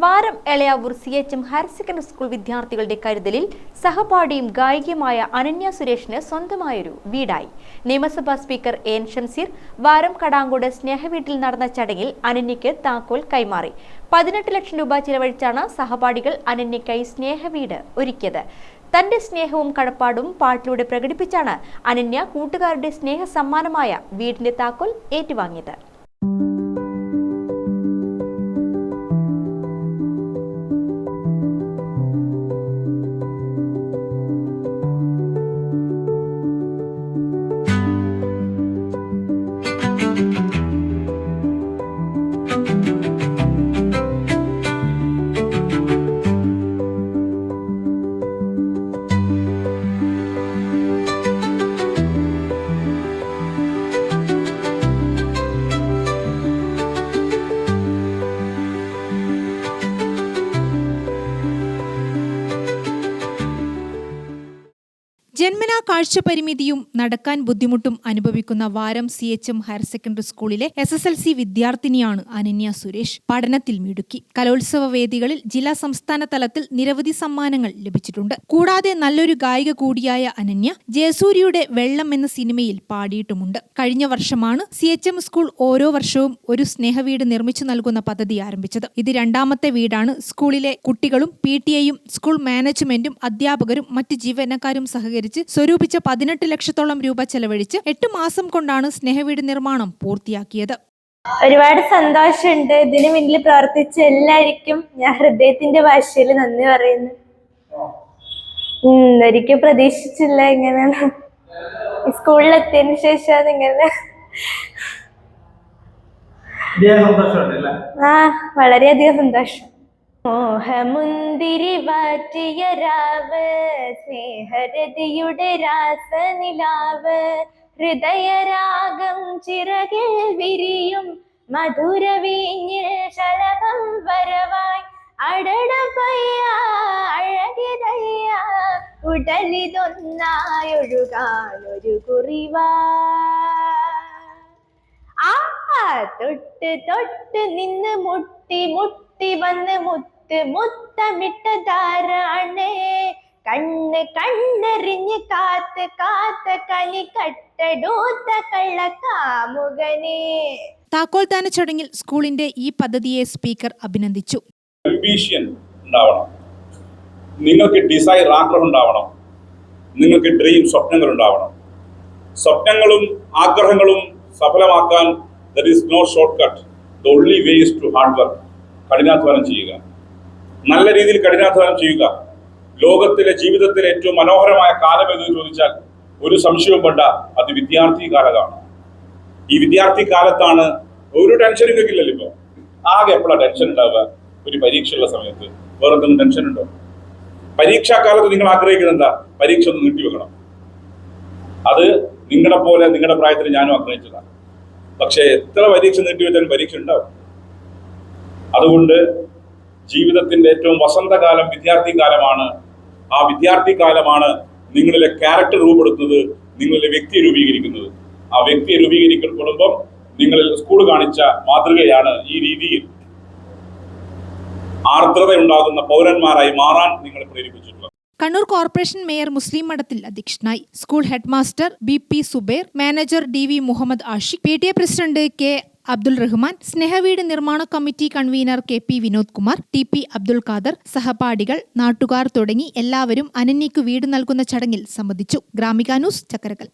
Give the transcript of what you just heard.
Varam Elayavoor C H M higher secondary school വിദ്യാർത്ഥികളുടെ കരുതലിൽ സഹപാഠിയും ഗായികയുമായ അനന്യ സുരേഷിന് സ്വന്തമായൊരു വീടായി. നിയമസഭാ സ്പീക്കർ എൻ ഷംസീർ വാരം കടാങ്കോട് സ്നേഹവീട്ടിൽ നടന്ന ചടങ്ങിൽ അനന്യയ്ക്ക് താക്കോൽ കൈമാറി. പതിനെട്ട് ലക്ഷം രൂപ ചിലവഴിച്ചാണ് സഹപാഠികൾ അനന്യയ്ക്കായി സ്നേഹവീട് ഒരുക്കിയത്. തന്റെ സ്നേഹവും കടപ്പാടും പാട്ടിലൂടെ പ്രകടിപ്പിച്ചാണ് അനന്യ കൂട്ടുകാരുടെ സ്നേഹ സമ്മാനമായ വീടിന്റെ താക്കോൽ ഏറ്റുവാങ്ങിയത്. ജന്മനാ കാഴ്ച പരിമിതിയും നടക്കാൻ ബുദ്ധിമുട്ടും അനുഭവിക്കുന്ന Varam C H M higher secondary സ്കൂളിലെ എസ് എസ് എൽ സി വിദ്യാർത്ഥിനിയാണ് അനന്യ സുരേഷ്. പഠനത്തിൽ മിടുക്കി. കലോത്സവ വേദികളിൽ ജില്ലാ സംസ്ഥാന തലത്തിൽ നിരവധി സമ്മാനങ്ങൾ ലഭിച്ചിട്ടുണ്ട്. കൂടാതെ നല്ലൊരു ഗായിക കൂടിയായ അനന്യ ജയസൂര്യയുടെ വെള്ളം എന്ന സിനിമയിൽ പാടിയിട്ടുമുണ്ട്. കഴിഞ്ഞ വർഷമാണ് സി എച്ച് എം സ്കൂൾ ഓരോ വർഷവും ഒരു സ്നേഹവീട് നിർമ്മിച്ചു നൽകുന്ന പദ്ധതി ആരംഭിച്ചത്. ഇത് രണ്ടാമത്തെ വീടാണ്. സ്കൂളിലെ കുട്ടികളും പി ടി എയും സ്കൂൾ മാനേജ്മെന്റും അധ്യാപകരും മറ്റ് ജീവനക്കാരും സഹകരിച്ച് സ്വരൂപിച്ച പതിനെട്ട് ലക്ഷത്തോളം രൂപ ചെലവഴിച്ച് എട്ട് മാസം കൊണ്ടാണ് സ്നേഹവീട് നിർമ്മാണം പൂർത്തിയാക്കിയത്. ഒരുപാട് സന്തോഷമുണ്ട്. ഇതിനു മുന്നിൽ പ്രവർത്തിച്ച എല്ലാവർക്കും ഞാൻ ഹൃദയത്തിന്റെ ഭാഷയിൽ നന്ദി പറയുന്നു. ഒരിക്കലും പ്രതീക്ഷിച്ചില്ല ഇങ്ങനെ. സ്കൂളിലെത്തിയതിനു ശേഷം ഇങ്ങനെ വലിയ സന്തോഷമുണ്ട് അല്ലേ? ആ വളരെയധികം സന്തോഷം. മോഹമുന്തിരി വാറ്റിയ രാവ് സ്നേഹരതിയുടെ രാസനിലാവ്. ഹൃദയരാഗം ചിറകിൽ വിരിയും മധുരവീഞ്ഞിൽ ശലഭം വരവായി. അടടപ്പയ്യ അഴകിതയ്യ ഉടലിതൊന്നായൊഴുകാനൊരു കുറിവാ. ആ തൊട്ട് തൊട്ട് നിന്ന് മുട്ടി മുട്ടി വന്ന് മുത്ത് മുത്തമിട്ട ധാരാണേ കണ്ണ് കണ്ണെറിഞ്ഞ് കാത്ത് കാത്ത കലി കട്ടടൂത്ത കള്ളക്കാമുകനെ. താക്കോൽദാന ചടങ്ങിൽ സ്കൂളിന്റെ ഈ പദ്ധതിയെ സ്പീക്കർ അഭിനന്ദിച്ചു. ഉണ്ടാവണം. നിങ്ങൾക്ക് ഡിസൈർ ആഗ്രഹം ഉണ്ടാവണം. നിങ്ങൾക്ക് ഡ്രീം സ്വപ്നങ്ങൾ ഉണ്ടാവണം. സ്വപ്നങ്ങളും ആഗ്രഹങ്ങളും സഫലമാക്കാൻ there is no short cut the only way is to hard work കഠിനാധ്വാനം ചെയ്യുക. നല്ല രീതിയിൽ കഠിനാധ്വാനം ചെയ്യുക. ലോകത്തിലെ ജീവിതത്തിലെ ഏറ്റവും മനോഹരമായ കാലം എന്ന് ചോദിച്ചാൽ ഒരു സംശയവും വേണ്ട അത് വിദ്യാർത്ഥി കാലമാണ്. ഈ വിദ്യാർത്ഥി കാലത്താണ് ഒരു ടെൻഷനും കേൾക്കില്ലല്ലോ ഇപ്പൊ. ആകെ എപ്പോഴാണ് ടെൻഷൻ ഉണ്ടാവുക? ഒരു പരീക്ഷയുള്ള സമയത്ത്. വേറെ എന്തെങ്കിലും ടെൻഷൻ ഉണ്ടോ? പരീക്ഷാ കാലത്ത് നിങ്ങൾ ആഗ്രഹിക്കുന്നത് എന്താ? പരീക്ഷ ഒന്ന് നീട്ടി വെക്കണം. അത് നിങ്ങളെ പോലെ നിങ്ങളുടെ പ്രായത്തിൽ ഞാനും ആഗ്രഹിച്ചതാണ് പക്ഷേ എത്ര പരീക്ഷ നീട്ടിവെച്ചാലും പരീക്ഷ ഉണ്ടാവും. അതുകൊണ്ട് ജീവിതത്തിന്റെ ഏറ്റവും വസന്തകാലം വിദ്യാർത്ഥി കാലമാണ്. ആ വിദ്യാർത്ഥി കാലമാണ് നിങ്ങളിലെ ക്യാരക്ടർ രൂപപ്പെടുത്തുന്നത് നിങ്ങളിലെ വ്യക്തിയെ രൂപീകരിക്കുന്നത്. ആ വ്യക്തിയെ രൂപീകരിക്കപ്പെടുമ്പം നിങ്ങളിൽ സ്കൂൾ കാണിച്ച മാതൃകയാണ് ഈ രീതിയിൽ. ആർദ്രത ഉണ്ടാകുന്ന പൗരന്മാരായി മാറാൻ നിങ്ങളെ പ്രേരിപ്പിച്ചിട്ടുള്ളത്. കണ്ണൂർ കോർപ്പറേഷൻ മേയർ മുസ്ലിം മഠത്തിൽ അധ്യക്ഷനായി school headmaster B P Zubair manager D V Muhammad Ashiq P T A president K Abdul Rahman സ്നേഹവീട് നിർമ്മാണ committee convener K P Vinod Kumar T P Abdul Khader സഹപാഠികൾ നാട്ടുകാർ തുടങ്ങി എല്ലാവരും അനന്യയ്ക്ക് വീട് നൽകുന്ന ചടങ്ങിൽ സംബന്ധിച്ചു. ഗ്രാമിക ന്യൂസ് ചക്കരകൽ